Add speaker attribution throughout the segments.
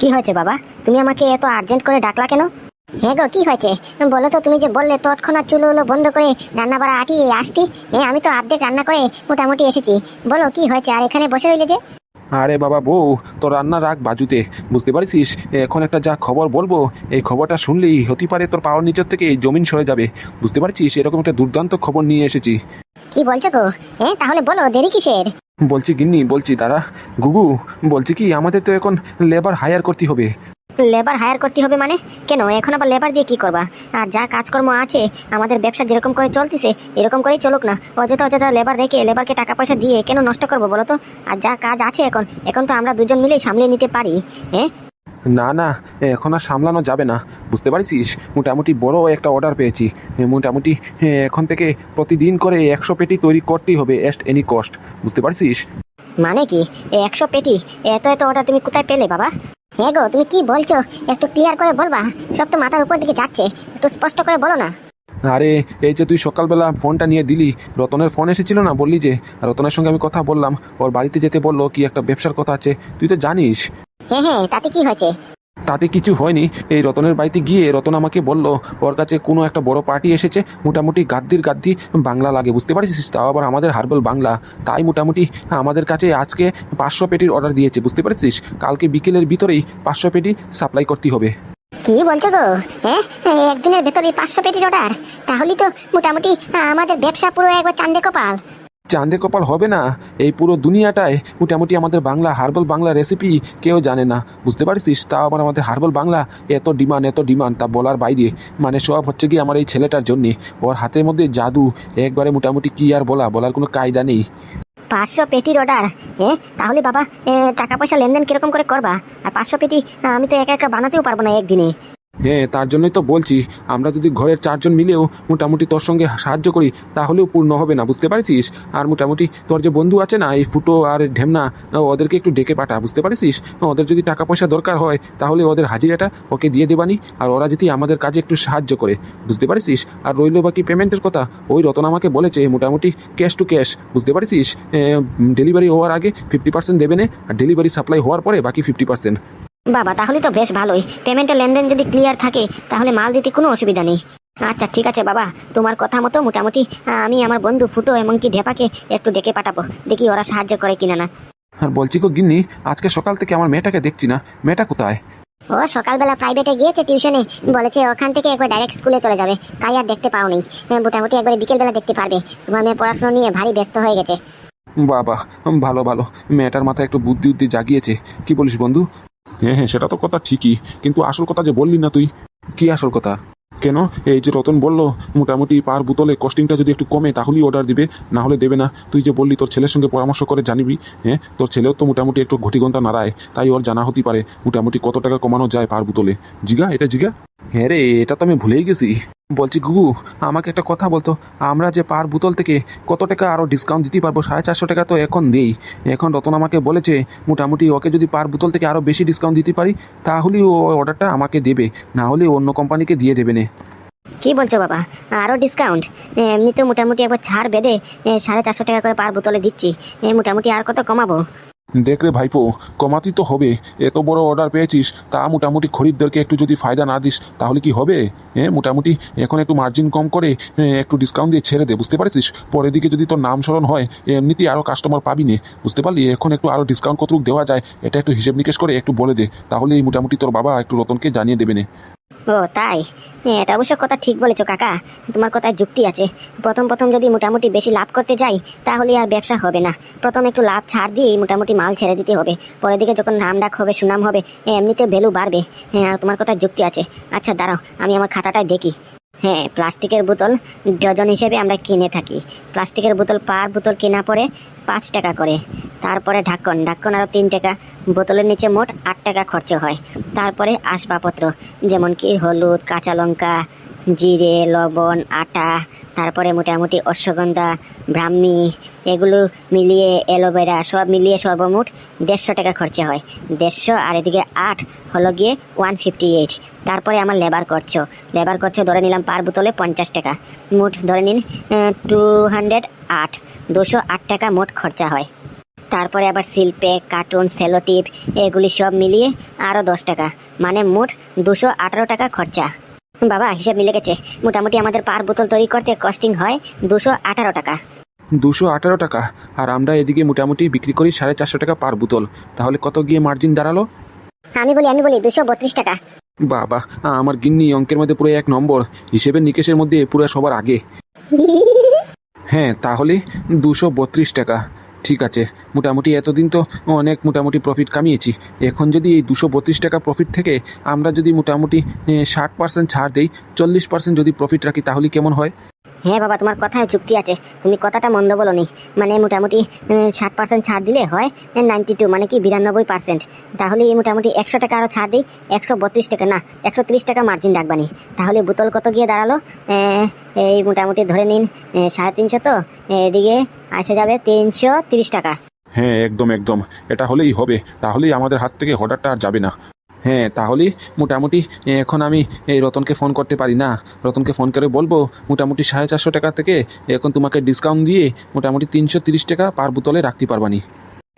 Speaker 1: কি হয়েছে বাবা? তুমি আমাকে এত আর্জেন্ট করে ডাকলা কেন? হ্যাঁ গো কি হয়েছে? বলো তো তুমি যে বললে তৎক্ষণাৎ চুলো উলো বন্ধ করে রান্না বাড়া আটিয়ে আসতি হ্যাঁ আমি তো অর্ধেক রান্না করে মোটামুটি এসেছি। বলো কি হয়েছে? আর এখানে বসে রইলে যে?
Speaker 2: আরে বাবা বউ তোর রান্না রাখ বাজুতে। বুঝতে পারছিস? এখন একটা যা খবর বলব এই খবরটা শুনলেই হতে পারে তোর পাওয়ার নিচের থেকে এই জমিন সরে যাবে। বুঝতে পারছিস? এরকম একটা দুর্দান্ত খবর নিয়ে এসেছি।
Speaker 1: কি বলছো গো? হ্যাঁ তাহলে বলো দেরি কিসের?
Speaker 2: বলছি গিন্নি, বলছি দাদা, গুগু, বলছি কি, আমাদের তো এখন লেবার হায়ার করতে হবে।
Speaker 1: লেবার হায়ার করতে হবে মানে? কেন? এখন আবার লেবার দিয়ে কি করবা? আর যা কাজকর্ম আছে, আমাদের ব্যবসা যেরকম করে চলতেছে, এরকম করেই চলুক না। অযথা অযথা লেবার রেখে লেবারকে টাকা পয়সা দিয়ে কেন নষ্ট করব বলো তো? আর যা কাজ আছে এখন এখন তো আমরা দুজন মিলেই সামলে নিতে পারি। হ্যাঁ?
Speaker 2: না না এখন আর সামলানো যাবে না। বুঝতে পারছিস? মোটামুটি বড় একটা অর্ডার পেয়েছি। মোটামুটি এখন থেকে প্রতিদিন করে একশো পেটি তৈরি করতেই হবে এস্ট এনি কস্ট বুঝতে পারছিস?
Speaker 1: মানে কি? একশো পেটি? এত এত অর্ডার তুমি কোথায় পেলে বাবা? হ্যাঁ গো তুমি কি বলছো? একটু ক্লিয়ার করে বলবা। সব তো মাথার উপর দিকে যাচ্ছে। একটু স্পষ্ট করে বলো না।
Speaker 2: আরে এই যে তুই সকালবেলা ফোনটা নিয়ে দিলি রতনের ফোন এসেছিল না বললি যে? রতনের সঙ্গে আমি কথা বললাম। ওর বাড়িতে যেতে বলল কি একটা ব্যবসার কথা আছে। তুই তো জানিস।
Speaker 1: হ্যাঁ হ্যাঁ তাতে কি হয়েছে?
Speaker 2: তাতে কিছু হয়নি। এই রতনের বাড়িতে গিয়ে রতন আমাকে বলল ওর কাছে কোনো একটা বড় পার্টি এসেছে মোটামুটি গাদ্দির গাদ্দি বাংলা লাগে বুঝতে পারছিস? তাও আবার আমাদের হার্বাল বাংলা। তাই মোটামুটি আমাদের কাছে আজকে পাঁচশো পেটির অর্ডার দিয়েছে বুঝতে পারছিস? কালকে বিকেলের ভিতরেই পাঁচশো পেটি সাপ্লাই করতে হবে।
Speaker 1: কি বলছো গো? হ্যাঁ একদিনের ভেতরে পাঁচশো পেটির অর্ডার তাহলে তো মোটামুটি আমাদের ব্যবসা পুরো একবার চান্দে কপাল।
Speaker 2: চাঁদে কপাল হবে না। এই পুরো দুনিয়াটায় মোটামুটি আমাদের বাংলা হার্বাল বাংলা রেসিপি কেউ জানে না। বুঝতে পারছিস? তাও আবার আমাদের হার্বাল বাংলা এত ডিমান্ড এত ডিমান্ড তা বলার বাইরে। মানে সব হচ্ছে কি আমার এই ছেলেটার জন্যে। ওর হাতের মধ্যে জাদু, একবারে মোটামুটি কি আর বলা, বলার কোনো কায়দা নেই।
Speaker 1: পাঁচশো পেটির অর্ডার হ্যাঁ তাহলে বাবা টাকা পয়সা লেনদেন কীরকম করে করবা? আর পাঁচশো পেটি আমি তো একা একা বানাতেও পারব না একদিনে।
Speaker 2: হ্যাঁ তার জন্যই তো বলছি, আমরা যদি ঘরের চারজন মিলেও মোটামুটি তোর সঙ্গে সাহায্য করি, তাহলেও পূর্ণ হবে না, বুঝতে পারছিস? আর মোটামুটি তোর যে বন্ধু আছে না, এই ফুটো আর ঢেমনা ওদেরকে একটু ডেকে পাঠা, বুঝতে পারছিস? ওদের যদি টাকা পয়সা দরকার হয়, তাহলে ওদের হাজিরাটা ওকে দিয়ে দেবানি আর ওরা যদি আমাদের কাজে একটু সাহায্য করে, বুঝতে পারছিস? আর রইল বাকি পেমেন্টের কথা, ওই রতন আমাকে বলেছে, মোটামুটি ক্যাশ টু ক্যাশ বুঝতে পারছিস? ডেলিভারি হওয়ার আগে ফিফটি পার্সেন্ট দেবে না, আর ডেলিভারি সাপ্লাই হওয়ার পরে বাকি ফিফটি পার্সেন্ট
Speaker 1: বাবা তাহলে তো বেশ ভালোই। পেমেন্টের লেনদেন যদি ক্লিয়ার থাকে তাহলে মাল দিতে কোনো অসুবিধা নেই। আচ্ছা ঠিক আছে বাবা। তোমার কথা মতো মোটামুটি আমি আমার বন্ধু ফুটো এমনকি ঢেপাকে একটু ডেকে পাঠাবো। দেখি ওরা সাহায্য করে কিনা না।
Speaker 2: আর বলছি গো গিন্নি আজকে সকাল থেকে আমার মেয়েটাকে দেখছি না। মেয়েটা কোথায়?
Speaker 1: ও সকালবেলা প্রাইভেটে গিয়েছে টিউশনে। বলেছে ওখান থেকে একবার ডাইরেক্ট স্কুলে চলে যাবে। তাই আর দেখতে পাওনি। মোটামুটি একবারে বিকেলবেলা দেখতে পারবে। তোমার মেয়ে পড়াশোনা নিয়ে ভারী ব্যস্ত হয়ে গেছে।
Speaker 2: বাবা ভালো ভালো। মেয়েটার মাথায় একটু বুদ্ধি উদ্ধি জাগিয়েছে। কি বলিস বন্ধু? হ্যাঁ হ্যাঁ সেটা তো কথা ঠিকই কিন্তু আসল কথা যে বললি না তুই। কি আসল কথা? কেন? এই যে রতন বলল মোটামুটি পার বোতলে কস্টিংটা যদি একটু কমে তাহলেই অর্ডার দিবে না হলে দেবে না। তুই যে বললি তোর ছেলের সঙ্গে পরামর্শ করে জানিবি হ্যাঁ? তোর ছেলেও তো মোটামুটি একটু ঘটিঘন্টা নাড়ায় তাই ওর জানা হতে পারে মোটামুটি কত টাকা কমানো যায় পার বোতলে। জিগা এটা জিগা? হ্যাঁ রে এটা তো আমি ভুলেই গেছি। বলছি, গুগু, আমাকে একটা কথা বলতো। আমরা যে পার বোতল থেকে কত টাকা আরও ডিসকাউন্ট দিতে পারব? সাড়ে চারশো টাকা তো এখন দেই এখন রতন আমাকে বলেছে, মোটামুটি ওকে যদি পার বোতল থেকে আরও বেশি ডিসকাউন্ট দিতে পারি, তাহলেই ও অর্ডারটা আমাকে দেবে। না হলে অন্য কোম্পানিকে দিয়ে দেবে না।
Speaker 1: কি বলছো বাবা? আরও ডিসকাউন্ট এমনি তো মোটামুটি একবার ছাড় বেঁধে সাড়ে চারশো টাকা করে পার বোতলে দিচ্ছি। মোটামুটি আর কত কমাবো?
Speaker 2: দেখ রে ভাইপো কমাতি তো হবে। এত বড় অর্ডার পেয়েছিস তা মোটামুটি খরিদ্দারকে একটু যদি ফায়দা না দিস তাহলে কি হবে? হ্যাঁ মোটামুটি এখন একটু মার্জিন কম করে এ, একটু ডিসকাউন্ট দিয়ে ছেড়ে দে বুঝতে পারছিস? পরের দিকে যদি তোর নাম স্মরণ হয় এমনিতেই আরও কাস্টমার পাবি নে বুঝতে পারলি? এখন একটু আরও ডিসকাউন্ট কতটুকু দেওয়া যায় এটা একটু হিসেব নিকেশ করে একটু বলে দে তাহলেই মোটামুটি তোর বাবা একটু রতনকে জানিয়ে দেবে না।
Speaker 1: ও, তাই? হ্যাঁ এটা অবশ্য কথা ঠিক বলেছ কাকা। তোমার কথায় যুক্তি আছে। প্রথম প্রথম যদি মোটামুটি বেশি লাভ করতে যাই, তাহলে আর ব্যবসা হবে না। প্রথম একটু লাভ ছাড় দিয়েই মোটামুটি মাল ছেড়ে দিতে হবে। পরের দিকে যখন নাম ডাক হবে, সুনাম হবে এমনিতে ভ্যালু বাড়বে। হ্যাঁ তোমার কথায় যুক্তি আছে। আচ্ছা দাঁড়াও, আমি আমার খাতাটায় দেখি। হ্যাঁ প্লাস্টিকের বোতল ডজন হিসেবে আমরা কিনে থাকি। প্লাস্টিকের বোতল পার বোতল কেনা পড়ে পাঁচ টাকা করে। তারপরে ঢাকন ঢাকন আরও তিন টাকা। বোতলের নিচে মোট আট টাকা খরচ হয়। তারপরে আসবাবপত্র যেমন কি হলুদ, কাঁচা লঙ্কা জিরে, লবণ, আটা, তারপরে মোটামুটি অশ্বগন্ধা, ব্রাহ্মী, এগুলো মিলিয়ে অ্যালোভেরা সব মিলিয়ে সর্বমোট দেড়শো টাকা খরচা হয়। দেড়শো আর এদিকে আট হলো গিয়ে ওয়ান ফিফটি এইট। তারপরে আমার লেবার খরচ। লেবার খরচ ধরে নিলাম পার বোতলে পঞ্চাশ টাকা। মোট ধরে নিন টু হান্ড্রেড আট। দুশো আট টাকা মোট খরচা হয়। তারপরে আবার শিল্পে কার্টুন, সেলোটিপ, এগুলি সব মিলিয়ে আরও দশ টাকা। মানে মোট দুশো টাকা খরচা। বাবা হিসাব মিলে গেছে। মোটামুটি আমাদের পার বোতল তৈরি করতে কস্টিং হয় দুশো আঠারো টাকা।
Speaker 2: দুশো আঠারো টাকা? আর আমরা এদিকে মোটামুটি বিক্রি করি সাড়ে চারশো টাকা পার বোতল। তাহলে কত গিয়ে মার্জিন দাঁড়াল?
Speaker 1: আমি বলি আমি বলি দুশো বত্রিশ টাকা।
Speaker 2: বাবা আমার গিন্নি অঙ্কের মধ্যে পুরো এক নম্বর। হিসেবে নিকেশের মধ্যে পুরো সবার আগে। হ্যাঁ তাহলে দুশো বত্রিশ টাকা। ঠিক আছে, মোটামুটি এতদিন তো অনেক মোটামুটি প্রফিট কামিয়েছি। এখন যদি এই দুশো বত্রিশ টাকা প্রফিট থেকে আমরা যদি মোটামুটি ষাট পার্সেন্ট ছাড় দিই, চল্লিশ পার্সেন্ট যদি প্রফিট রাখি, তাহলে কেমন হয়?
Speaker 1: হ্যাঁ বাবা, তোমার কথায় যুক্তি আছে। তুমি কথাটা মন্দ বলো নি মানে মোটামুটি ষাট পার্সেন্ট ছাড় দিলে হয় নাইনটি টু মানে কি বিরানব্বই পার্সেন্ট তাহলে এই মোটামুটি একশো টাকা আরও ছাড় দিই, একশো বত্রিশ টাকা, না, একশো ত্রিশ টাকা মার্জিন রাখবানি। তাহলে বোতল কত গিয়ে দাঁড়াল? এই মোটামুটি ধরে নিন সাড়ে তিনশো তো এদিকে আসে যাবে তিনশো তিরিশ টাকা।
Speaker 2: হ্যাঁ একদম একদম। এটা হলেই হবে। তাহলেই আমাদের হাত থেকে অর্ডারটা আর যাবে না। হ্যাঁ তাহলে মোটামুটি এখন আমি এই রতনকে ফোন করতে পারি না। রতনকে ফোন করে বলব, মোটামুটি সাড়ে চারশো টাকা থেকে এখন তোমাকে ডিসকাউন্ট দিয়ে মোটামুটি তিনশো তিরিশ টাকা পার বোতলে রাখতে পারবানি।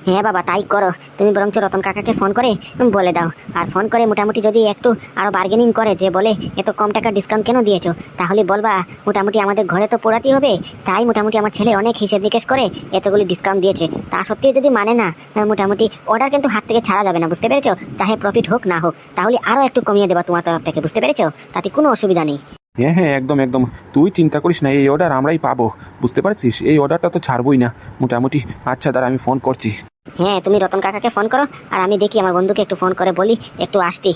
Speaker 1: হ্যাঁ বাবা, তাই করো। তুমি বরঞ্চ রতন কাকাকে ফোন করে বলে দাও। আর ফোন করে মোটামুটি যদি একটু আরও বার্গেনিং করে যে বলে, এত কম টাকা ডিসকাউন্ট কেন দিয়েছ? তাহলে বলবা, মোটামুটি আমাদের ঘরে তো পোড়াতেই হবে, তাই মোটামুটি আমার ছেলে অনেক হিসেব নিকেশ করে এতগুলি ডিসকাউন্ট দিয়েছে। তা সত্ত্বেও যদি মানে না মোটামুটি অর্ডার কিন্তু হাত থেকে ছাড়া যাবে না, বুঝতে পেরেছ? চাহে প্রফিট হোক, না হোক, তাহলে আরও একটু কমিয়ে দেবা তোমার তরফ থেকে, বুঝতে পেরেছ? তাতে কোনো অসুবিধা নেই।
Speaker 2: হ্যাঁ হ্যাঁ একদম একদম। তুই চিন্তা করিস না, এই অর্ডার আমরাই পাবো, বুঝতে পারছিস? এই অর্ডারটা তো ছাড়বই না। মোটামুটি আচ্ছা দাঁড়া, আমি ফোন করছি।
Speaker 1: হ্যাঁ তুমি রতন কাকাকে ফোন করো, আর আমি দেখি আমার বন্ধুকে একটু ফোন করে বলি, একটু আসতি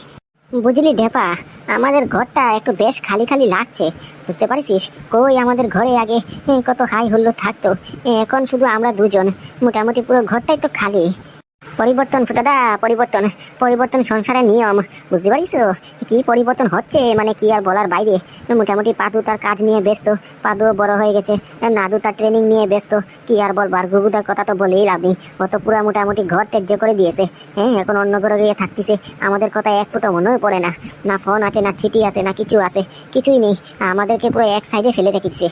Speaker 1: বুঝলি ঢেপা, আমাদের ঘরটা একটু বেশ খালি খালি লাগছে, বুঝতে পারিস কই আমাদের ঘরে আগে কত হাই হুল্লো থাকতো এখন শুধু আমরা দুজন, মোটামুটি পুরো ঘরটাই তো খালি। পরিবর্তন ফুটাদা, পরিবর্তন পরিবর্তন সংসারের নিয়ম। বুঝতে পারিস তো? কি পরিবর্তন হচ্ছে? মানে কি আর বলার বাইরে? মোটামুটি পাদু তার কাজ নিয়ে ব্যস্ত। পাদুও বড় হয়ে গেছে। নাদু তার ট্রেনিং নিয়ে ব্যস্ত। কি আর বলবার? গুগুদার কথা তো বলেই লাভ নেই। ও তো পুরা মোটামুটি ঘর ত্যায্য করে দিয়েছে। হ্যাঁ এখন অন্য ঘরে গিয়ে থাকতেছে। আমাদের কথা এক ফুটো মনেও পড়ে না। না ফোন আছে, না চিঠি আছে, না কিছু আছে। কিছুই নেই। আমাদেরকে পুরো এক সাইডে ফেলে রেখেছে।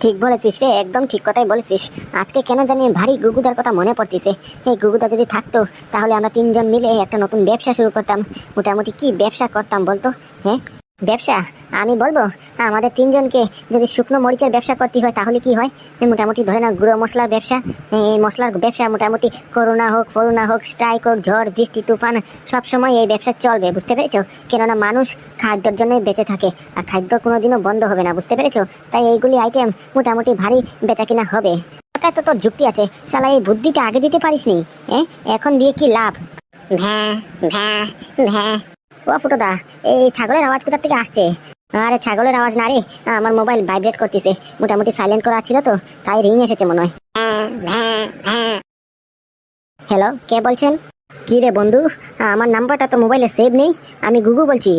Speaker 1: ঠিক বলেছিস রে, একদম ঠিক কথাই বলেছিস। আজকে কেন জানি ভারী গুগুদার কথা মনে পড়তিছে। এই গুগুদা যদি থাকতো, তাহলে আমরা তিনজন মিলে একটা নতুন ব্যবসা শুরু করতাম। মোটামুটি কি ব্যবসা করতাম বলতো হ্যাঁ? ব্যবসা? আমি বলব, আমাদের তিনজনকে যদি শুকনো মরিচের ব্যবসা করতে হয়, তাহলে কি হয়? মোটামুটি ধরে না গুঁড়ো মশলার ব্যবসা, এই মশলার ব্যবসা মোটামুটি করোনা হোক ফরোনা হোক, স্ট্রাইক হোক, ঝড়, বৃষ্টি, তুফান, সবসময় এই ব্যবসা চলবে, বুঝতে পেরেছ? কেননা মানুষ খাদ্যের জন্যই বেঁচে থাকে, আর খাদ্য কোনোদিনও বন্ধ হবে না, বুঝতে পেরেছ? তাই এইগুলি আইটেম মোটামুটি ভারী বেচা কিনা হবে। তো তোর যুক্তি আছে, শালা, এই বুদ্ধিটা আগে দিতে পারিসনি হ্যাঁ এখন দিয়ে কি লাভ? ভ্যা ভ্যা ভ্যা। ও ফুটোদা এই ছাগলের আওয়াজ কোথার থেকে আসছে? আরে ছাগলের আওয়াজ না রে, আমার মোবাইল ভাইব্রেট করতেছে, মোটামুটি সাইলেন্ট করা ছিল তো, তাই রিং এসেছে মনে হয়। হ্যালো কে বলছেন? কি রে বন্ধু, আমার নাম্বারটা তো মোবাইলে সেভ নেই, আমি গুগু বলছি।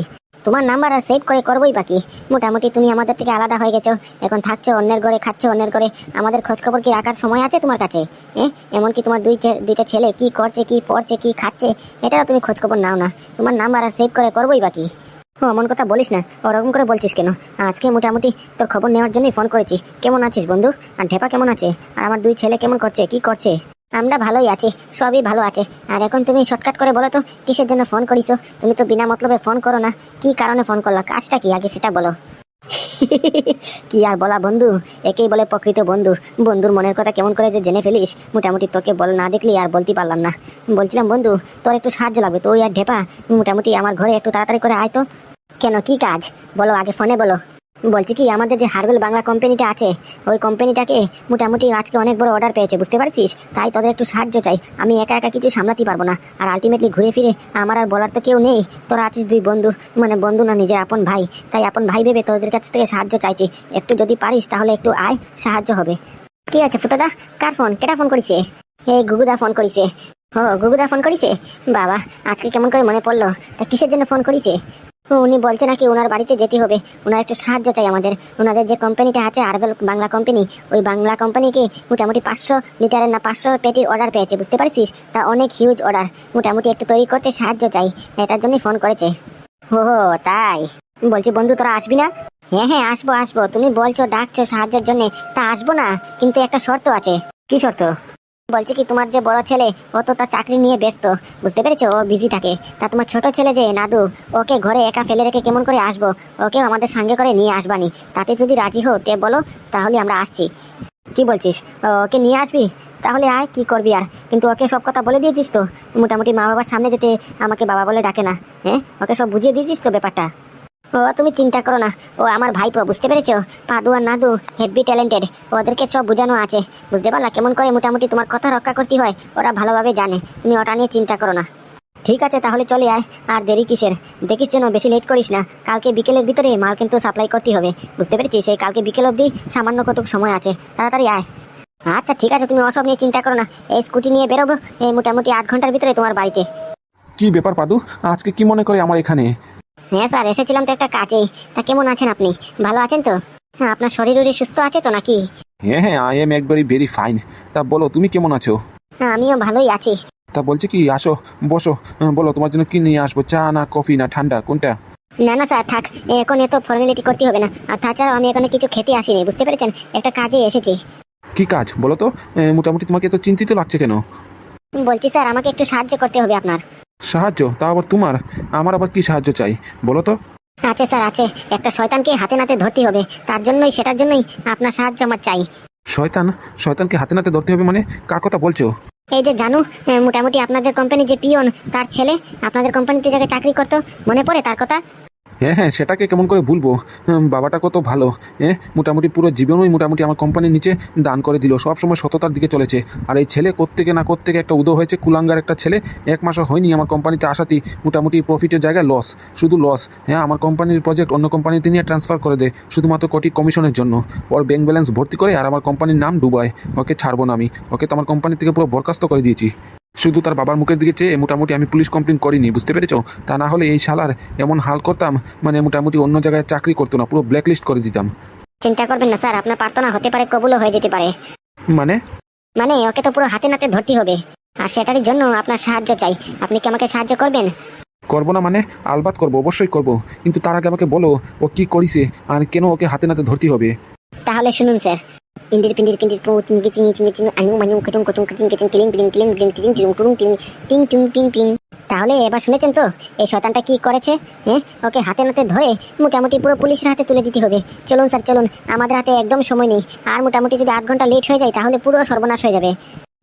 Speaker 1: তোমার নাম্বার আর সেভ করে করবোই বাকি। মোটামুটি তুমি আমাদের থেকে আলাদা হয়ে গেছো। এখন থাকছো, অন্যের ঘরে খাচ্ছো, অন্যের ঘরে। আমাদের খোঁজ খবর কি রাখার সময় আছে তোমার কাছে? হ্যাঁ এমনকি তোমার দুই দুইটা ছেলে কি করছে, কি পড়ছে, কি খাচ্ছে, এটাও তুমি খোঁজ খবর নাও না। তোমার নাম্বার আর সেভ করে করবোই বাকি। ও এমন কথা বলিস না। ওরকম করে বলছিস কেন? আজকে মোটামুটি তোর খবর নেওয়ার জন্যই ফোন করেছি। কেমন আছিস বন্ধু? আর ঢেপা কেমন আছে? আর আমার দুই ছেলে কেমন করছে, কি করছে? আমরা ভালোই আছি, সবই ভালো আছে। আর এখন তুমি শর্টকাট করে বলো তো, কিসের জন্য ফোন করিছো? তুমি তো বিনা মতলবে ফোন করো না। কি কারণে ফোন করলা? কাজটা কি? আগে সেটা বলো। কি আর বলা বন্ধু? একেই বলে প্রকৃত বন্ধু। বন্ধুর মনের কথা কেমন করে যে জেনে ফেলিস, মোটামুটি তোকে বল না দেখলি আর বলতে পারলাম না। বলছিলাম, বন্ধু, তোর একটু সাহায্য লাগবে তো আর ঢেপা। মোটামুটি আমার ঘরে একটু তাড়াতাড়ি করে আয় তো। কেন? কি কাজ? বলো, আগে ফোনে বলো। বলছি কি, আমাদের যে হার্বেল বাংলা কোম্পানিটা আছে, ওই কোম্পানিটাকে মোটামুটি আজকে অনেক বড় অর্ডার পেয়েছে, বুঝতে পারছিস? তাই তোদের একটু সাহায্য চাই, আমি একা একা কিছু সামলাতে পারব না। আর আলটিমেটলি ঘুরে ফিরে আমার আর বলার তো কেউ নেই, তোরা আছিস দুই বন্ধু মানে বন্ধু না নিজে আপন ভাই, তাই আপন ভাই ভেবে তোদের কাছ থেকে সাহায্য চাইছি, একটু যদি পারিস তাহলে একটু আয়, সাহায্য হবে। ঠিক আছে ফুটোদা, কার ফোন কেটা ফোন করিছে? এই গুগুদা ফোন করিছে। ও, গুগুদা ফোন করিছে? বাবা, আজকে কেমন করে মনে পড়ল, তা কিসের জন্য ফোন করিছে? উনি বলছে নাকি ওনার বাড়িতে যেতে হবে। ওনার একটু সাহায্য চাই আমাদের। ওনাদের যে কোম্পানিটা আছে আরবেল বাংলা কোম্পানি ওই বাংলা কোম্পানিকে মোটামুটি পাঁচশো লিটারের না, পাঁচশো পেটির অর্ডার পেয়েছে, বুঝতে পারছিস? তা অনেক হিউজ অর্ডার মোটামুটি একটু তৈরি করতে সাহায্য চাই। এটার জন্যই ফোন করেছে। ও তাই? বলছি, বন্ধু, তোরা আসবি না? হ্যাঁ হ্যাঁ আসব আসব। তুমি বলছো, ডাকছো সাহায্যের জন্য। তা আসব না, কিন্তু একটা শর্ত আছে। কি শর্ত? বলছি কি, তোমার যে বড় ছেলে, ও তো তার চাকরি নিয়ে ব্যস্ত। বুঝতে পেরেছ? ও বিজি থাকে। তা তোমার ছোট ছেলে যে, নাদু, ওকে ঘরে একা ফেলে রেখে কেমন করে আসব? ওকেও আমাদের সঙ্গে করে নিয়ে আসবানি। তাতে যদি রাজি হো তে বলো, তাহলে আমরা আসছি। কি বলছিস? ওকে নিয়ে আসবি? তাহলে আয়, কি করবি আর? কিন্তু ওকে সব কথা বলে দিয়েছিস তো? মোটামুটি মা বাবার সামনে যেতে আমাকে বাবা বলে ডাকে না। হ্যাঁ? ওকে সব বুঝিয়ে দিয়েছিস তো ব্যাপারটা? ও, তুমি চিন্তা করো না। ও, আমার ভাইপো, বুঝতে পেরেছ? পাদু আর নাদু হেভি ট্যালেন্টেড ওদেরকে সব বোঝানো আছে। বুঝতে পারলা কেমন করে মোটামুটি তোমার কথা রক্ষা করতে হয়? ওরা ভালোভাবে জানে। তুমি ওটা নিয়ে চিন্তা করো না। ঠিক আছে, তাহলে চলে আয়। আর দেরি কিসের? দেখিস যেন বেশি লেট করিস না। কালকে বিকেলের ভিতরে মাল কিন্তু সাপ্লাই করতে হবে। বুঝতে পেরেছিস? সেই কালকে বিকেল অবধি সামান্য কটুক সময় আছে। তাড়াতাড়ি আয়। আচ্ছা ঠিক আছে, তুমি ওসব নিয়ে চিন্তা করো না। এই স্কুটি নিয়ে বেরোবো। এই মোটামুটি আধ ঘণ্টার ভিতরে তোমার বাড়িতে।
Speaker 2: কি ব্যাপার, পাদু? আজকে কি মনে করে আমার এখানে?
Speaker 1: হ্যাঁ স্যার এসেছিলাম তো একটা কাজে। তা কেমন আছেন আপনি? ভালো আছেন তো? হ্যাঁ আপনার শরীর উরি সুস্থ আছে তো নাকি?
Speaker 2: হ্যাঁ হ্যাঁ আই এম একবারই ভেরি ফাইন তা বলো তুমি কেমন আছো?
Speaker 1: হ্যাঁ আমিও ভালোই আছি।
Speaker 2: তা বলছি কি আসো বসো। বলো তোমার জন্য কি নিয়ে আসব? চা না কফি না ঠান্ডা? কোনটা?
Speaker 1: না না স্যার থাক এখন এত ফর্মালিটি করতে হবে না। আর তাছাড়াও আমি এখানে কিছু খেতে আসিনি বুঝতে পেরেছেন? একটা কাজে এসেছি।
Speaker 2: কি কাজ? বলো তো মোটামুটি তোমাকে তো চিন্তিত লাগছে কেন?
Speaker 1: বলছি স্যার আমাকে একটু সাহায্য করতে হবে আপনার।
Speaker 2: সাহায্য? তা আবার তোমার? আমার আবার কি সাহায্য চাই? বলো তো।
Speaker 1: আছে স্যার আছে। একটা শয়তানকে হাতে নাতে ধরতে হবে। তার জন্যই সেটার জন্যই আপনার সাহায্য আমার চাই।
Speaker 2: শয়তান? শয়তানকে হাতে নাতে ধরতে হবে মানে? কার কথা বলছো?
Speaker 1: এই যে জানু মোটামুটি আপনাদের কোম্পানি যে পিয়ন তার ছেলে আপনাদের কোম্পানিতে যাকে চাকরি করতো মনে পড়ে তার কথা?
Speaker 2: হ্যাঁ হ্যাঁ সেটাকে কেমন করে ভুলবো? বাবাটা কত ভালো। হ্যাঁ মোটামুটি পুরো জীবনই মোটামুটি আমার কোম্পানির নিচে দান করে দিল। সবসময় সততার দিকে চলেছে। আর এই ছেলে কোত্থেকে না কোত্থেকে একটা উদয় হয়েছে? কুলাঙ্গার একটা ছেলে। এক মাসও হয়নি আমার কোম্পানিতে আসাতেই। মোটামুটি প্রফিটের জায়গায় লস শুধু লস হ্যাঁ আমার কোম্পানির প্রজেক্ট অন্য কোম্পানিতে নিয়ে ট্রান্সফার করে দেয় শুধুমাত্র কোটি কমিশনের জন্য। ওর ব্যাংক ব্যালেন্স ভর্তি করে আর আমার কোম্পানির নাম ডুবায় ওকে ছাড়বো না আমি। ওকে তো আমার কোম্পানি থেকে পুরো বরখাস্ত করে দিয়েছি। শুধু তার বাবার মুখের দিকে চেয়ে মোটামুটি আমি পুলিশ কমপ্লেন করিনি বুঝতে পেরেছ? তা না হলে এই শালার এমন হাল করতাম মানে মোটামুটি অন্য জায়গায় চাকরি করতো না পুরো ব্ল্যাকলিস্ট করে দিতাম।
Speaker 1: চিন্তা করবেন না স্যার আপনার প্রার্থনা হতে পারে কবুলও হয়ে যেতে পারে।
Speaker 2: মানে?
Speaker 1: মানে ওকে তো পুরো হাতে নাতে ধরতে হবে। আর সেটারই জন্য আপনার সাহায্য চাই। আপনি কি আমাকে সাহায্য করবেন?
Speaker 2: করব না মানে? আলবাত করব অবশ্যই করব। কিন্তু তার আগে আমাকে বলো ও কি করিছে আর কেন ওকে হাতে নাতে ধরতে হবে?
Speaker 1: তাহলে শুনুন স্যার। ইন্দির পিন্দির কিঞ্জির পু চিঙ্গি চিঙ্গি চিঙ্গি চিঙ্গি আনু মানু কুচুং কুচুং কুচিং কিচিং কিলিং পিলিং কিলিং পিলিং টিলিং টিলিং টুরুং টিং টিং টুং পিং পিং তাহলে এবার শুনেছেন তো? এই শয়তানটা কি করেছে? হ্যাঁ? ওকে হাতে নাতে ধরে মোটামুটি পুরো পুলিশের হাতে তুলে দিতে হবে। চলুন স্যার, চলুন। আমাদের হাতে একদম সময় নেই। আর মোটামুটি যদি আধ ঘণ্টা লেট হয়ে যায়, তাহলে পুরো সর্বনাশ হয়ে যাবে।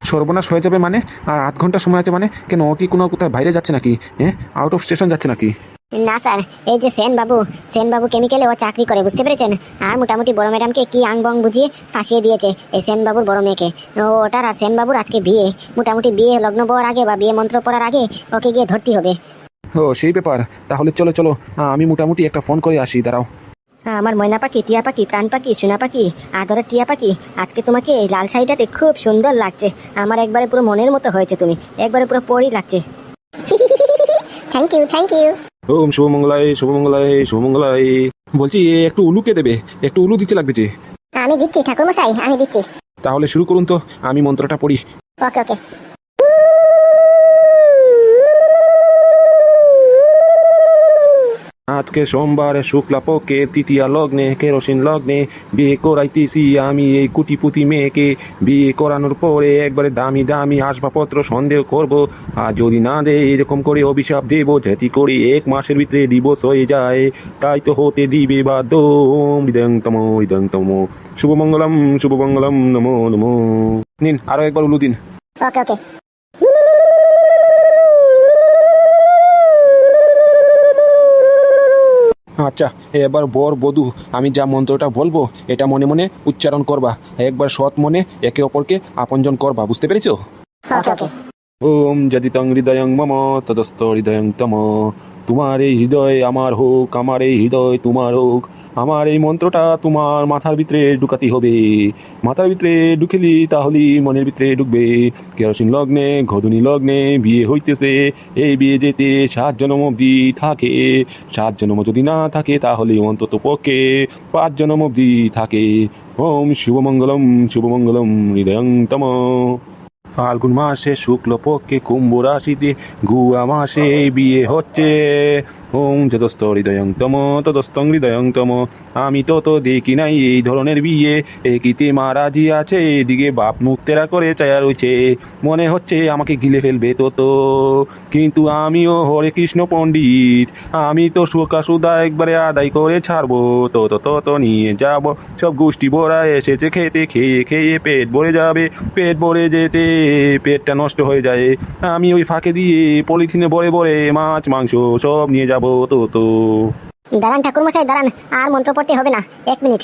Speaker 2: সর্বনাশ হয়ে যাবে মানে? আর আধ ঘণ্টা সময় আছে মানে? কেন? ও কি কোনো কোথায় বাইরে যাচ্ছে নাকি? হ্যাঁ? আউট অফ স্টেশন যাচ্ছে নাকি?
Speaker 1: না স্যার। এই যে সেন বাবু সেন বাবু কেমিক্যালে ও চাকরি করে বুঝতে পেরেছেন? আর মোটামুটি বড় ম্যাডামকে কি আং বং বুঝিয়ে ফাঁসিয়ে দিয়েছে এই সেন বাবুর বড় মেয়েকে? ও ওটার আর সেন বাবুর আজকে বিয়ে। মোটামুটি বিয়ে লগ্ন পাওয়ার আগে বা বিয়ে মন্ত্র পড়ার আগে ওকে গিয়ে ধরতে হবে।
Speaker 2: ও সেই ব্যাপার। তাহলে চলো চলো। আমি মোটামুটি একটা ফোন করে আসি দাঁড়াও।
Speaker 1: হ্যাঁ, আমার ময়না পাখি টিয়া পাখি প্রাণ পাখি সোনা পাখি আদরের টিয়া পাখি আজকে তোমাকে এই লাল শাড়িটাতে খুব সুন্দর লাগছে। আমার একবারে পুরো মনের মতো হয়েছে তুমি। একবারে পুরো পরই লাগছে। থ্যাংক ইউ থ্যাংক ইউ
Speaker 2: ওম শুভমঙ্গলায় শুভমঙ্গলায় শুভমঙ্গলায়। বলছি এ একটু উলুকে দেবে? একটু উলু দিতে লাগবে যে।
Speaker 1: আমি দিচ্ছি ঠাকুর মশাই আমি দিচ্ছি।
Speaker 2: তাহলে শুরু করুন তো আমি মন্ত্রটা পড়ি।
Speaker 1: ওকে ওকে।
Speaker 2: আজকে সোমবার শুক্লা পক্ষে তৃতীয়া লগ্নে, কেরোসিন লগ্নে বিয়ে করাইতেছি আমি এই কুটিপুতি মেয়েকে। বিয়ে করানোর পরে একবারে দামি দামি আসবাবপত্র সন্দেহ করব। আর যদি না দেয়, এরকম করে অভিশাপ দেব, যেটি করে এক মাসের ভিতরে ডিভোর্স হয়ে যায়। তাই তো হতে দিবে হৃদয়ং তম হৃদয়ং তম। শুভমঙ্গলম শুভমঙ্গলম, নমো নমো। নিন, আরও একবার উলু দিন।
Speaker 1: ওকে ওকে।
Speaker 2: আচ্ছা এবার বর বধূ আমি যা মন্ত্রটা বলব এটা মনে মনে উচ্চারণ করবা। একবার সৎ মনে একে অপরকে আপনজন করবা বুঝতে পেরেছ?
Speaker 1: যদি
Speaker 2: ওম যদিতং হৃদয়ং মম তদস্ত হৃদয়ং তম। তোমার এই হৃদয় আমার হোক আমার এই হৃদয় তোমার হোক। আমার এই মন্ত্রটা তোমার মাথার ভিতরে ঢুকাতে হবে। মাথার ভিতরে ঢুকেলি তাহলে মনের ভিতরে ঢুকবে। কেরোসিন লগ্নে ঘদুনি লগ্নে বিয়ে হইতেছে। এই বিয়ে যেতে সাত জনম অবধি থাকে। সাত জনম যদি না থাকে তাহলে অন্তত পক্ষে পাঁচ জনম অবধি থাকে। ওম শুভমঙ্গলম শুভমঙ্গলম, হৃদয়ং ফাল্গুন মাসে শুক্লপক্ষে কুম্ভ রাশিতে গুয়া মাসে বিয়ে হচ্ছে। ওং যতস্থ হৃদয়ং তম ততস্তং হৃদয়ং তম। আমি তো তো দেখি নাই এই ধরনের বিয়ে। একিতে মারাজি আছে? এদিকে বাপ মুক্তেরা করে চায়া রয়েছে। মনে হচ্ছে আমাকে গিলে ফেলবে তো তো কিন্তু আমিও হরে কৃষ্ণ পণ্ডিত। আমি তো সুকা সুদা একবারে আদায় করে ছাড়বো। তত তো তো তো নিয়ে যাব। সব গোষ্ঠী ভরা এসেছে খেতে, খেয়ে খেয়ে পেট ভরে যাবে। পেট ভরে যেতে পেটটা নষ্ট হয়ে যায়। আমি ওই ফাঁকে দিয়ে পলিথিনে ভরে ভরে মাছ, মাংস সব নিয়ে যাব। তো তো।
Speaker 1: দাঁড়ান ঠাকুরমশাই, দাঁড়ান। আর মন্ত্র পড়তে হবে না। এক মিনিট।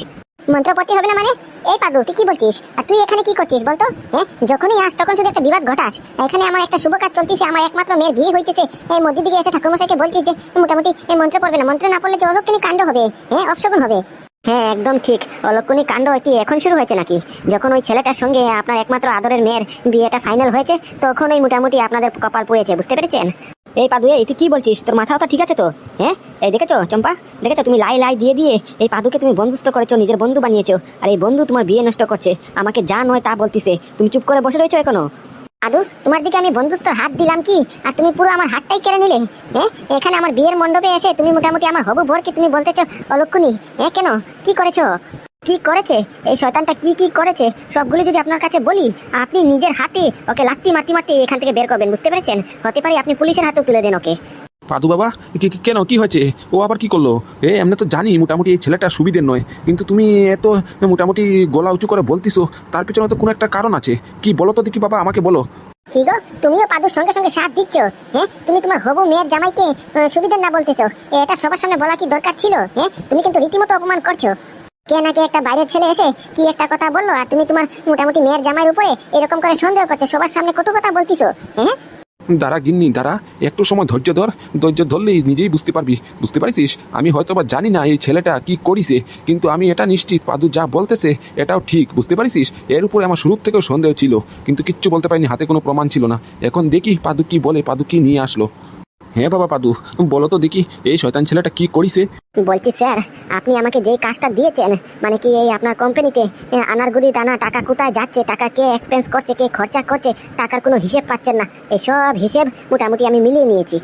Speaker 1: মন্ত্র পড়তে হবে না মানে? এই পাগল, তুই কি বলছিস? আর তুই এখানে কি করছিস বলতো? হ্যাঁ? যখনই আস, তখন শুধু একটা বিবাদ ঘটাস। এখানে আমার একটা শুভ কাজ চলতেছে, আমার একমাত্র মেয়ের বিয়ে হইতেছে। এই মধ্যে দিকে এসে ঠাকুরমশাইকে বলছিস যে, মোটামুটি এই মন্ত্র পড়বে না। মন্ত্র না পড়লে যে অলক্ষণী কাণ্ড হবে। হ্যাঁ? অপশগুন হবে। হ্যাঁ একদম ঠিক। অলক্ষণী কাণ্ড কি এখন শুরু হয়েছে নাকি? যখন ওই ছেলেটার সঙ্গে আপনার একমাত্র আদরের মেয়ের বিয়েটা ফাইনাল হয়েছে তখন ওই মোটামুটি আপনাদের কপাল পুড়েছে, বুঝতে পেরেছেন? এই পাদু এই তুই কি বলছিস? তোর মাথাও তো ঠিক আছে তো? হ্যাঁ? এই দেখেছ, চম্পা? দেখেছ, তুমি লাই লাই দিয়ে দিয়ে এই পাদুকে তুমি বন্ধুত্ব করেছ, নিজের বন্ধু বানিয়েছো। আর এই বন্ধু তোমার বিয়ে নষ্ট করছে। আমাকে যা নয় তা বলতিছে। তুমি চুপ করে বসে রয়েছো এখনও? আদু, তোমার দিকে আমি বন্ধুত্বর হাত দিলাম কি? আর তুমি পুরো আমার হাতটাই কেড়ে নিলে? হ্যাঁ? এখানে আমার বিয়ের মণ্ডপে এসে তুমি মোটামুটি আমার হবু ভোরকে তুমি বলতেছো, অলক্ষণী। হ্যাঁ কেন? কি করেছ? কি করেছে? এই শয়তানটা কি কি করেছে? সবগুলি যদি আপনার কাছে বলি আপনি নিজের হাতে ওকে লাত্তি মারতে মারতে এখান থেকে বের করবেন বুঝতে পেরেছেন? হতে পারে আপনি পুলিশের হাতেও তুলে দেন ওকে।
Speaker 2: পাদু বাবা কেন কি হয়েছে? ও আবার কি করল? এ এমনি তো জানি মোটামুটি এই ছেলেটা সুবিধের নয় কিন্তু তুমি এত মোটামুটি গলা উঁচু করে বলতিছো তার পিছনে তো কোনো একটা কারণ আছে। কি বলো তো দেখি বাবা আমাকে বলো।
Speaker 1: কি গো? তুমিও পাদুর সঙ্গে সঙ্গে সাথ দিচ্ছ? হ্যাঁ? তুমি তোমার হবু মেয়ের জামাইকে সুবিধার না বলতেছো? এটা সবার সামনে বলা কি দরকার ছিল? হ্যাঁ? তুমি কিন্তু রীতিমতো অপমান করছ। কে নাকি একটা বাইরের ছেলে এসে কি একটা কথা বলল? আর তুমি তোমার মোটামুটি মেয়ের জামাইয়ের উপরে এরকম করে সন্দেহ করছ, সবার সামনে কটু কথা বলতিছো হ্যাঁ?
Speaker 2: দাঁড়া গিন্নি, দাঁড়া, একটু সময় ধৈর্য ধর, ধৈর্য ধরলেই নিজেই বুঝতে পারবি, বুঝতে পারছিস আমি হয়তো বা জানি না এই ছেলেটা কি করিছে, কিন্তু আমি এটা নিশ্চিত পাদু যা বলতেছে এটাও ঠিক, বুঝতে পারছিস এর উপরে আমার শুরু থেকেও সন্দেহ ছিল, কিন্তু কিচ্ছু বলতে পারিনি, হাতে কোনো প্রমাণ ছিল না। এখন দেখি পাদু কি বলে, পাদু কি নিয়ে আসলো। হ্যাঁ বাবা পাদু, বলো তো দেখি, এই শয়তান ছেলেটা কি করিছে?
Speaker 1: বলছি, স্যার, আপনি আমাকে যেই কাজটা দিয়েছেন মানে কি এই আপনার কোম্পানিতে আনারগুলি দানা, টাকা কোথায় যাচ্ছে, টাকা কে এক্সপেন্স করছে, কে খরচা করছে, টাকার কোনো হিসেব পাচ্ছেন না। এসব সব হিসেব মোটামুটি আমি মিলিয়ে নিয়েছি।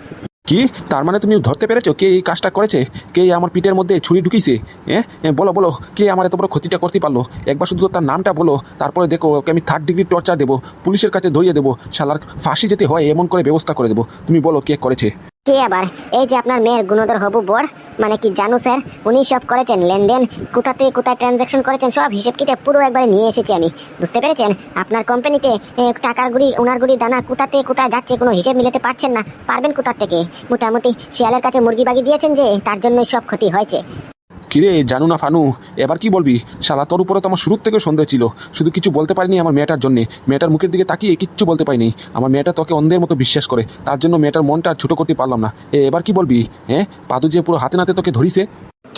Speaker 2: কি? তার মানে তুমি ধরতে পেরেছ কে এই কাজটা করেছে? কে আমার পিঠের মধ্যে ছুরি ঢুকিয়েছে হ্যাঁ? এ, বলো বলো কে আমার এত বড় ক্ষতিটা করতে পারল? একবার শুধু তার নামটা বলো তারপরে দেখো ওকে আমি থার্ড ডিগ্রি টর্চার দেবো পুলিশের কাছে ধরিয়ে দেবো শালার ফাঁসি যেতে হয় এমন করে ব্যবস্থা করে দেবো। তুমি বলো কে করেছে।
Speaker 1: কে আবার? এই যে আপনার মেয়ের গুণধর হবু বর মানে কি জানু স্যার, উনি সব করেছেন, লেনদেন কোথা থেকে কোথায় ট্রানজাকশন করেছেন, সব হিসেব কিতে পুরো একবারে নিয়ে এসেছি আমি। বুঝতে পেরেছেন? আপনার কোম্পানিতে টাকার গুড়ি ওনার গুড়ি, দানা কোথা থেকে কোথায় যাচ্ছে কোনো হিসেব মিলাতে পারছেন না। পারবেন কোথার থেকে? মোটামুটি শিয়ালের কাছে মুরগি বাগি দিয়েছেন যে, তার জন্যই সব ক্ষতি হয়েছে।
Speaker 2: কিরে, জানু না ফানু, এবার কি বলবি? শালা, তোর উপরে তো আমার শুরুর থেকে সন্দেহ ছিল। শুধু কিছু বলতে পারিনি আমার মেয়েটার জন্য। মেয়েটার মুখের দিকে তাকিয়ে কিচ্ছু বলতে পারিনি। আমার মেয়েটা তোকে অন্ধের মতো বিশ্বাস করে। তার জন্য মেয়েটার মনটা ছোটো করতে পারলাম না। এবার কি বলবি? হ্যাঁ? পাদু যে পুরো হাতে নাতে তোকে ধরিছে?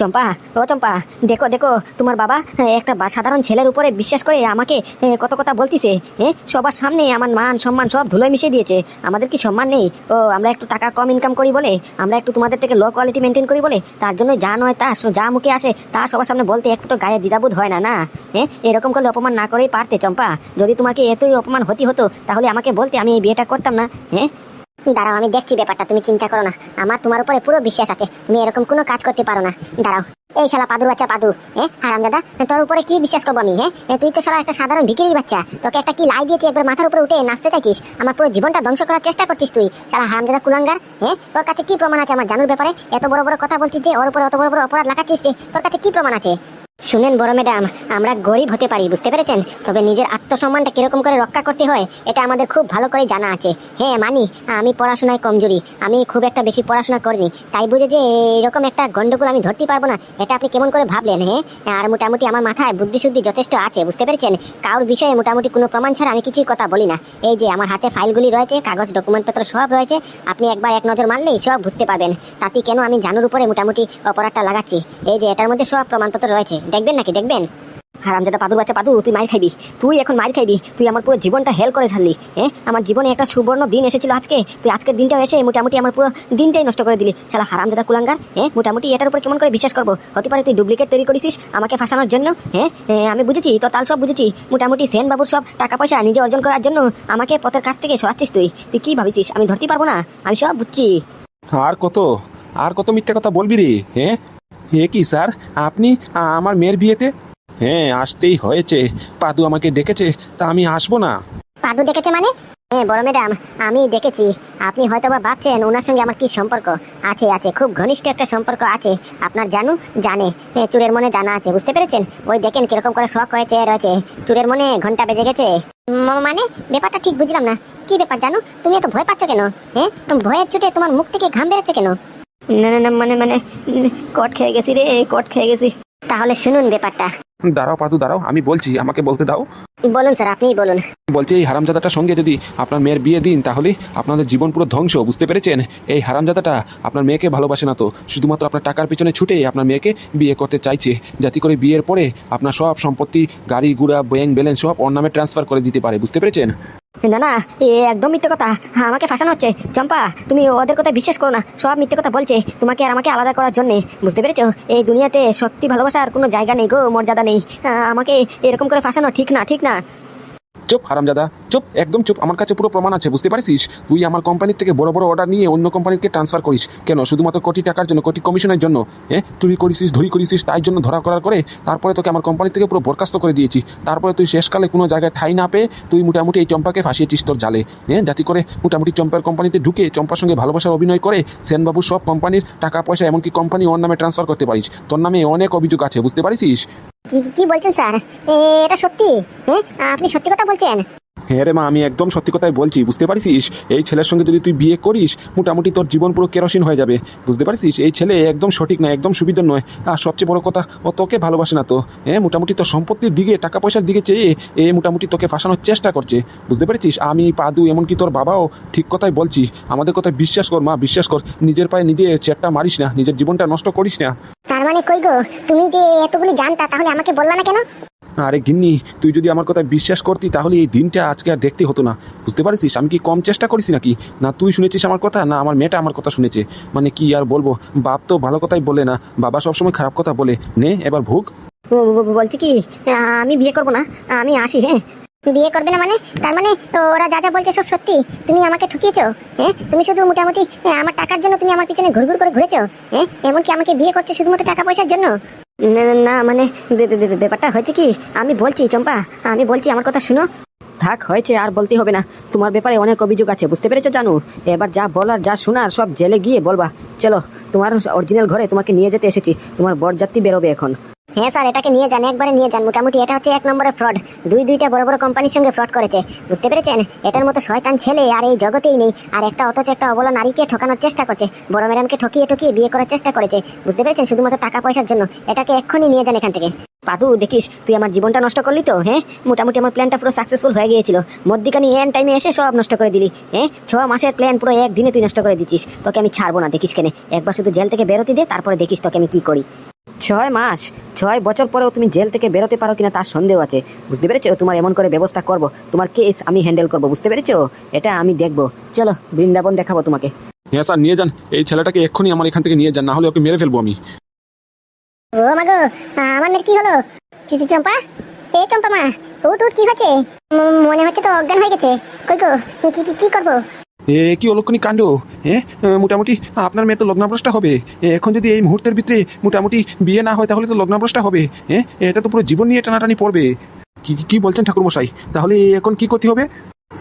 Speaker 1: চম্পা, ও চম্পা, দেখো দেখো, তোমার বাবা একটা সাধারণ ছেলের উপরে বিশ্বাস করে আমাকে কত কথা বলতিছে হ্যাঁ সবার সামনে আমার মান, সম্মান সব ধুলোয় মিশিয়ে দিয়েছে। আমাদের কি সম্মান নেই? ও, আমরা একটু টাকা কম ইনকাম করি বলে, আমরা একটু তোমাদের থেকে লো কোয়ালিটি মেনটেন করি বলে, তার জন্য যা নয়, তা যা মুখে আসে, তা সবার সামনে বলতে একটু গায়ে দ্বিধাবোধ হয় না না? হ্যাঁ এরকম করলে অপমান না করেই পারতে, চম্পা। যদি তোমাকে এতই অপমান হতে হতো, তাহলে আমাকে বলতে আমি এই বিয়েটা করতাম না হ্যাঁ দাঁড়াও, আমি দেখছি ব্যাপারটা, তুমি চিন্তা করো না। আমার তোমার উপরে পুরো বিশ্বাস আছে, তুমি এরকম কোনো কাজ করতে পারো না। দাঁড়াও। এই শালা পাদুর বাচ্চা, পাদু হ্যাঁ হারামজাদা তোর উপরে কি বিশ্বাস করব আমি হ্যাঁ? তুই তো শালা একটা সাধারণ ভিকিরির বাচ্চা, তোকে একটা কি লাই দিয়েছি একবার মাথার উপরে উঠে নাচতে চাইছিস? আমার পুরো জীবনটা ধ্বংস করার চেষ্টা করছিস তুই। শালা হারামজাদা কুলাঙ্গার হ্যাঁ তোর কাছে কি প্রমাণ আছে আমার জানুর ব্যাপারে? এত বড় বড় কথা বলছিস যে, ওর উপরে অত বড় বড় অপরাধ লাগাচ্ছিস যে, তোর কাছে কি প্রমাণ আছে? শুনেন বড় ম্যাডাম, আমরা গরিব হতে পারি, বুঝতে পেরেছেন? তবে নিজের আত্মসম্মানটা কীরকম করে রক্ষা করতে হয়, এটা আমাদের খুব ভালো করে জানা আছে। হ্যাঁ মানি, আমি পড়াশোনায় কমজোরি, আমি খুব একটা বেশি পড়াশোনা করিনি। তাই বুঝে যে এরকম একটা গন্ডগোল আমি ধরতে পারব না, এটা আপনি কেমন করে ভাবলেন হ্যাঁ? আর মোটামুটি আমার মাথায় বুদ্ধিশুদ্ধি যথেষ্ট আছে, বুঝতে পেরেছেন? কারোর বিষয়ে মোটামুটি কোনো প্রমাণ ছাড়া আমি কিছুই কথা বলি না। এই যে আমার হাতে ফাইলগুলি রয়েছে, কাগজ, ডকুমেন্টপত্র সব রয়েছে, আপনি একবার এক নজর মারলেই সব বুঝতে পারবেন। তাতে কেন আমি জানুর উপরে মোটামুটি অপরাধটা লাগাচ্ছি? এই যে এটার মধ্যে সব প্রমাণপত্র রয়েছে। দেখবেন নাকি? দেখবেন? হারামজাদা পাদুর বাচ্চা পাদু, তুই মার খাইবি। তুই এখন মার খাইবি। তুই আমার পুরো জীবনটা হেল করে ছাড়লি হ্যাঁ আমার জীবনে একটা সুবর্ণ দিন এসেছিল আজকে। তুই আজকের দিনটাও এসে মোটামুটি আমার পুরো দিনটাই নষ্ট করে দিলি। শালা হারামজাদা কুলাঙ্গার হ্যাঁ মোটামুটি এটার উপর কেমন করে বিশ্বাস করব? হতে পারে তুই ডুপ্লিকেট তৈরি করেছিস আমাকে ফাঁসানোর জন্য হ্যাঁ আমি বুঝেছি, তোর তাল সব বুঝেছি। মোটামুটি সেন বাবুর সব টাকা পয়সা নিজে অর্জন করার জন্য আমাকে পথের কাছ থেকে সরাচ্ছিস তুই। তুই কি ভাবিছিস? আমি ধরতে পারব না। আমি সব বুঝছি।
Speaker 2: আর কত? আর কত মিথ্যা কথা বলবি রে হ্যাঁ হে কি, স্যার? আপনি আমার মেয়ের বিয়েতে? হ্যাঁ আসতেই হয়েছে। পাদু আমাকে ডেকেছে, তা আমি আসব না।
Speaker 1: পাদু ডেকেছে মানে? হ্যাঁ বড় ম্যাডাম, আমি ডেকেছি। আপনি হয়তো বা ভাবছেন ওনার সঙ্গে আমার কি সম্পর্ক? আছে আছে, খুব ঘনিষ্ঠ একটা সম্পর্ক আছে। আপনার জানু জানে। হ্যাঁ চুরের মনে জানা আছে, বুঝতে পেরেছেন? ওই দেখেন কীরকম করে শখ হয়েছে রয়েছে। চুরের মনে ঘণ্টা বেজে গেছে। মানে? ব্যাপারটা ঠিক বুঝলাম না। কি ব্যাপার জানো? তুমি এত ভয় পাচ্ছ কেন? হ্যাঁ তুমি ভয়ের ছুটে তোমার মুখ থেকে ঘাম বেরোচ্ছে কেন? না না না মানে মানে কট খেয়ে গেছি রে কট খেয়ে গেছি। তাহলে শুনুন ব্যাপারটা।
Speaker 2: দাঁড়াও পাদু দাঁড়াও আমি বলছি আমাকে বলতে দাও।
Speaker 1: বলুন স্যার আপনিই বলুন।
Speaker 2: বলছি এই হারামজাদাটার সঙ্গে যদি আপনার মেয়ের বিয়ে দিন তাহলে আপনাদের জীবন পুরো ধ্বংস বুঝতে পেরেছেন? এই হারামজাদাটা আপনার মেয়েকে ভালোবাসে না তো শুধুমাত্র আপনার টাকার পিছনে ছুটে আপনার মেয়েকে বিয়ে করতে চাইছে যাতে করে বিয়ের পরে আপনার সব সম্পত্তি গাড়ি গুড়া ব্যাংক ব্যালেন্স সব ওর নামে ট্রান্সফার করে দিতে পারে বুঝতে পেরেছেন?
Speaker 1: না না এ একদম মিথ্যে কথা। হ্যাঁ, আমাকে ফাঁসানো হচ্ছে। চম্পা তুমি ওদের কথা বিশ্বাস করো না। সব মিথ্যে কথা বলছে তোমাকে আর আমাকে আলাদা করার জন্যে। বুঝতে পেরেছ? এই দুনিয়াতে সত্যি ভালোবাসার কোনো জায়গা নেই গো মর্যাদা নেই। আহ, আমাকে এরকম করে ফাঁসানো ঠিক না ঠিক না।
Speaker 2: চুপ, হারামজাদা, চুপ, একদম চুপ। আমার কাছে পুরো প্রমাণ আছে, বুঝতে পারিস তুই আমার কোম্পানির থেকে বড় বড় অর্ডার নিয়ে অন্য কোম্পানিকে ট্রান্সফার করিস। কেন? শুধুমাত্র কোটি টাকার জন্য, কোটি কমিশনের জন্য। হ্যাঁ তুই করিসিস ধরি করিসিস তাই জন্য ধরা করার করে তারপরে তোকে আমার কোম্পানি থেকে পুরো বরখাস্ত করে দিয়েছি। তারপরে তুই শেষকালে কোনো জায়গায় ঠাই না পেয়ে তুই মোটামুটি এই চম্পাকে ফাঁসিয়েছিস তোর জালে। হ্যাঁ যাতে করে মোটামুটি চম্পার কোম্পানিতে ঢুকে চম্পার সঙ্গে ভালোবাসার অভিনয় করে সেনবাবু সব কোম্পানির টাকা পয়সা এমনকি কোম্পানি ওর নামে ট্রান্সফার করতে পারিস। তোর নামে অনেক অভিযোগ আছে, বুঝতে পারিস
Speaker 1: কি বলছেন স্যার? এটা সত্যি? হ্যাঁ আপনি সত্যি কথা বলছেন?
Speaker 2: হ্যাঁ রে মা, আমি একদম সত্যি কথাই বলছি, বুঝতে পারিস এই ছেলের সঙ্গে যদি তুই বিয়ে করিস, মোটামুটি তোর জীবন পুরো কেরোসিন হয়ে যাবে, বুঝতে পারিস এই ছেলে একদম সঠিক নয়, একদম সুবিধার নয়। আর সবচেয়ে বড় কথা, ও তোকে ভালোবাসে না তো। হ্যাঁ মোটামুটি তোর সম্পত্তির দিকে, টাকা পয়সার দিকে চেয়ে, এ মোটামুটি তোকে ফাঁসানোর চেষ্টা করছে, বুঝতে পেরেছিস? আমি, পাদু, এমনকি তোর বাবাও ঠিক কথাই বলছি। আমাদের কথায় বিশ্বাস কর মা, বিশ্বাস কর। নিজের পায়ে নিজে চেয়ারটা মারিস না, নিজের জীবনটা নষ্ট করিস না।
Speaker 1: মানে কই গো? তুমি যে এতগুলি জানতা তাহলে আমাকে বললা না কেন?
Speaker 2: আরে গিন্নি তুই যদি আমার কথা বিশ্বাস করতি তাহলে এই দিনটা আজকে আর দেখতে হতো না। বুঝতে পারিস আমি কি কম চেষ্টা করিস নাকি? না তুই শুনেছিস আমার কথা না আমার মেয়েটা আমার কথা শুনেছে। মানে কি আর বলব? বাপ তো ভালো কথাই বলে না বাবা সবসময় খারাপ কথা বলে। নে এবার ভোগ।
Speaker 1: বলছি কি আমি বিয়ে করব না আমি আসি হ্যাঁ? বিয়ে করবে না মানে? তার মানে ওরা যা যা বলছে সব সত্যি। তুমি আমাকে ঠকিয়েছো হ্যাঁ? তুমি শুধু মোটামুটি আমার টাকার জন্য তুমি আমার পিছনে ঘুরঘুর করে ঘুরেছো হ্যাঁ? এমনকি আমাকে বিয়ে করছ শুধুমাত্র টাকা পয়সার জন্য? না মানে ব্যাপারটা হয়েছে কি? আমি বলছি, চম্পা, আমি বলছি আমার কথা শুনো। থাক, হয়েছে, আর বলতে হবে না। তোমার ব্যাপারে অনেক অভিযোগ আছে, বুঝতে পেরেছ, জানো? এবার যা বলার, যা শোনার, সব জেলে গিয়ে বলবা। চলো, তোমার অরিজিনাল ঘরে তোমাকে নিয়ে যেতে এসেছি। তোমার বরযাত্রী বেরোবে এখন। হ্যাঁ স্যার, এটাকে নিয়ে যান, একবারে নিয়ে যান। মোটামুটি এটা হচ্ছে এক নম্বরের ফ্রড দুই দুইটা বড় বড় কোম্পানির সঙ্গে ফ্রড করেছে। বুঝতে পেরেছেন? এটার মতো শয়তান ছেলে আর এই জগতেই নেই। আর একটা অথচ একটা অবলা নারীকে ঠকানোর চেষ্টা করছে। বড় ম্যাডামকে ঠকিয়ে ঠকিয়ে বিয়ে করার চেষ্টা করেছে। বুঝতে পেরেছেন? শুধুমাত্র টাকা পয়সার জন্য। এটাকে এক্ষুনি নিয়ে যান এখান থেকে। পাদু দেখিস, তুই আমার জীবনটা নষ্ট করলি তো হ্যাঁ? মোটামুটি আমার প্ল্যানটা পুরো সাকসেসফুল হয়ে গিয়েছিল। মধ্যিখানে এন টাইমে এসে সব নষ্ট করে দিলি হ্যাঁ? ছ মাসের প্ল্যান পুরো একদিনে তুই নষ্ট করে দিচ্ছিস। তোকে আমি ছাড়বো না, দেখিস কেনে। একবার শুধু জেল থেকে বেরোতে দে, তারপরে দেখিস তোকে আমি কি করি। ছয় মাস ছয় বছর পরেও তুমি জেল থেকে বেরোতে পারো কিনা তার সন্দেহ আছে। বুঝতে পেরেছ? তোমার এমন করে ব্যবস্থা করব। তোমার কেস আমি হ্যান্ডেল করব বুঝতে পেরেছ? এটা আমি দেখব। চলো বৃন্দাবন দেখাবো তোমাকে।
Speaker 2: হ্যাঁ স্যার নিয়ে যান। এই ছেলেটাকে এক্ষুনি আমার এখান থেকে নিয়ে যান না হলে ওকে মেরে ফেলব আমি।
Speaker 1: ও মাগো আমার মেয়ের কি হলো? চিচি চম্পা? এ চম্পা মা উঠ উঠ কি হচ্ছে? মনে হচ্ছে তো অজ্ঞান হয়ে গেছে। কই গো কি কি কি করব?
Speaker 2: এ, কি অলক্ষণী কাণ্ড? হ্যাঁ মোটামুটি আপনার মেয়ে তো লগ্নাভ্রষ্টা হবে। এখন যদি এই মুহূর্তের ভিতরে মোটামুটি বিয়ে না হয়, তাহলে তো লগ্নাভ্রষ্টা হবে। হ্যাঁ এটা তো পুরো জীবন নিয়ে টানাটানি পড়বে। কি, কি- বলছেন ঠাকুরমশাই? তাহলে এখন কি করতে হবে?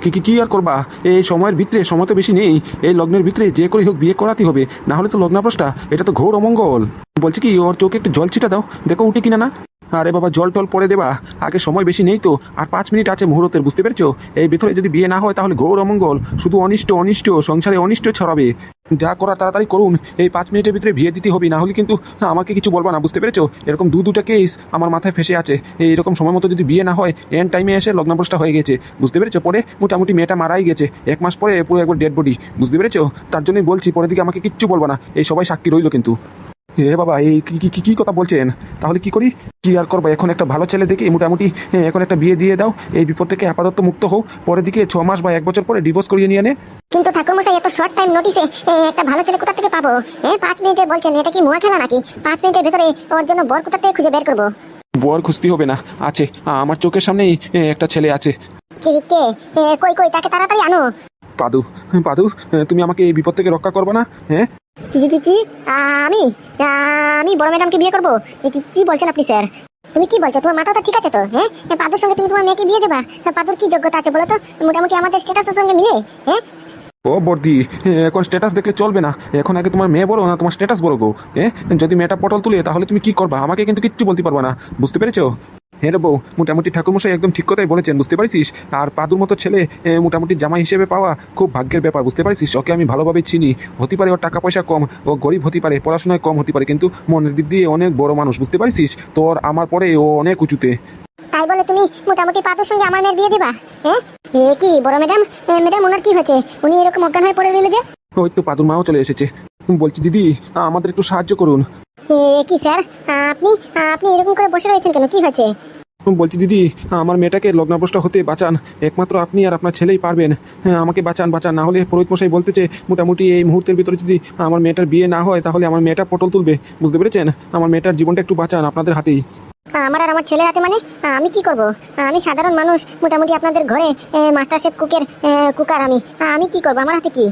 Speaker 2: কি কি কি আর করবা? এই সময়ের ভিতরে সময় তো বেশি নেই। এই লগ্নের ভিতরে যে করে হোক বিয়ে করাতে হবে। না হলে তো লগ্নাভ্রষ্টা এটা তো ঘোর অমঙ্গল। বলছি কি, ওর চোখে একটু জল ছিটা দাও। দেখো উঠে কিনা না। আরে বাবা, জল টল পরে দেবা। আগে সময় বেশি নেই তো, আর পাঁচ মিনিট আছে মুহূর্তের, বুঝতে পেরেছ? এই ভিতরে যদি বিয়ে না হয়, তাহলে ঘোর অমঙ্গল। শুধু অনিষ্ট অনিষ্ট, সংসারে অনিষ্ট ছড়াবে। যা করা তাড়াতাড়ি করুন, এই পাঁচ মিনিটের ভিতরে বিয়ে দিতে হবে, না হলে কিন্তু আমাকে কিছু বলবা না, বুঝতে পেরেছ? এরকম দু দুটা কেস আমার মাথায় ফেসে আছে। এই এরকম সময় মতো যদি বিয়ে না হয় এন টাইমে এসে লগ্নপ্রষ্ঠা হয়ে গেছে, বুঝতে পেরেছ? পরে মোটামুটি মেয়েটা মারাই গেছে। এক মাস পরে পুরো একবার ডেড বডি বুঝতে পেরেছ? তার জন্যই বলছি পরে দিকে আমাকে কিচ্ছু বলবা না। এই সবাই সাক্ষী রইল কিন্তু। হে বাবা এই কি কি- কি কি কথা বলছেন? তাহলে কি করি? কি আর করব? এখন একটা ভালো ছেলে দেখে মোটামুটি এখন একটা বিয়ে দিয়ে দাও। এই বিপদ থেকে আপাতত মুক্ত হও। পরের দিকে ছ মাস বা এক বছর পরে ডিভোর্স করিয়ে নিয়ে নে।
Speaker 1: কিন্তু ঠাকুরমশাই এত শর্ট টাইম নোটিসে একটা ভালো ছেলে কোথা থেকে পাবো? হ্যাঁ পাঁচ মিনিটে বলছেন এটা কি মোয়া খেলা নাকি? পাঁচ মিনিটের ভেতরে ওর জন্য বর কোথা থেকে খুঁজে বের করব?
Speaker 2: বর খুঁজতে হবে না। আছে আমার চোখের সামনেই একটা ছেলে আছে।
Speaker 1: কে কে? কই কই? তাকে তাড়াতাড়ি আনো।
Speaker 2: পাদু পাদু তুমি আমাকে এই বিপদ থেকে রক্ষা করবে না হ্যাঁ?
Speaker 1: কি কি কি আমি আমি বড় ম্যাডামকে বিয়ে করব। কি বলছেন আপনি, স্যার? তুমি কি বলছো? তোমার মাথাটা ঠিক আছে তো হ্যাঁ? পাদুর সঙ্গে তুমি তোমার মেয়েকে বিয়ে দেবা? পাদুর কি যোগ্যতা আছে বলো তো? মোটামুটি আমাদের স্ট্যাটাসের সঙ্গে মিলে হ্যাঁ?
Speaker 2: ও বর্দি এখন স্ট্যাটাস দেখলে চলবে না। এখন আগে তোমার মেয়ে বড় না তোমার স্ট্যাটাস বড় গো হ্যাঁ? যদি মেয়েটা পটল তুলে, তাহলে তুমি কি করবা? আমাকে কিন্তু কিচ্ছু বলতে পারবা না, বুঝতে পেরেছ? হ্যাঁ রে বউ মোটামুটি ঠাকুরমশাই একদম ঠিক কথাই বলেছেন বুঝতে পারছিস? আর পাদুর মতো ছেলে মোটামুটি জামাই হিসেবে পাওয়া খুব ভাগ্যের ব্যাপার বুঝতে পারছিস? ওকে আমি ভালোভাবে চিনি। হতে পারে ওর টাকা পয়সা কম ও গরিব হতে পারে পড়াশোনায় কম হতে পারে কিন্তু মনের দিক দিয়ে অনেক বড় মানুষ বুঝতে পারছিস? তোর আমার পরে ও অনেক উঁচুতে।
Speaker 1: তাই বলে তুমি মোটামুটি পাদুর সঙ্গে আমার মেয়ের বিয়ে দেবা হ্যাঁ? এ কি বড় ম্যাডাম? ম্যাডাম ওনার কি হয়েছে? উনি এরকম অজ্ঞান হয়ে পড়ে রইল যে?
Speaker 2: ওই তো পাদুর মাও চলে এসেছে। বলছি দিদি আমাদের একটু সাহায্য করুন।
Speaker 1: কি স্যার? আপনি আপনি এরকম করে বসে রয়েছেন কেন? কি হয়েছে?
Speaker 2: বলছি দিদি আমার মেয়েটাকে লগ্নভ্রষ্ট হতে বাঁচান। একমাত্র আপনি আর আপনার ছেলেই পারবেন। হ্যাঁ আমাকে বাঁচান বাঁচান। না হলে পুরোহিত মশাই বলতেছে মোটামুটি এই মুহূর্তের ভিতরে যদি আমার মেয়েটার বিয়ে না হয় তাহলে আমার মেয়েটা পটল তুলবে। বুঝতে পেরেছেন? আমার মেয়েটার জীবনটা একটু বাঁচান আপনাদের হাতেই।
Speaker 1: আমার আর আমার ছেলে হাতে মানে? আমি কি করব? আমি সাধারণ মানুষ মোটামুটি আপনাদের ঘরে মাস্টার শেফ কুকের কুকার আমি। আমি কি করব? আমার হাতে কি?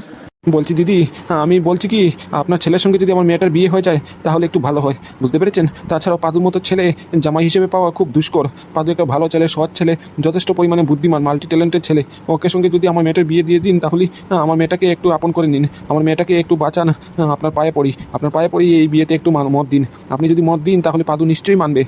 Speaker 2: বলছি, দিদি, আমি বলছি কি, আপনার ছেলের সঙ্গে যদি আমার মেয়েটার বিয়ে হয়ে যায়, তাহলে একটু ভালো হয়। বুঝতে পেরেছেন? তাছাড়াও পাদুর মতো ছেলে জামাই হিসেবে পাওয়া খুব দুষ্কর। পাদু একটা ভালো ছেলে, সৎ ছেলে, যথেষ্ট পরিমাণে বুদ্ধিমান মাল্টি ট্যালেন্টেড ছেলে। ওকে সঙ্গে যদি আমার মেয়েটার বিয়ে দিয়ে দিন, তাহলে আমার মেয়েটাকে একটু আপন করে নিন। আমার মেয়েটাকে একটু বাঁচান আপনার পায়ে পড়ি। আপনার পায়ে পড়ি এই বিয়েতে একটু মত দিন। আপনি যদি মত দিন, তাহলে পাদু নিশ্চয়ই মানবে।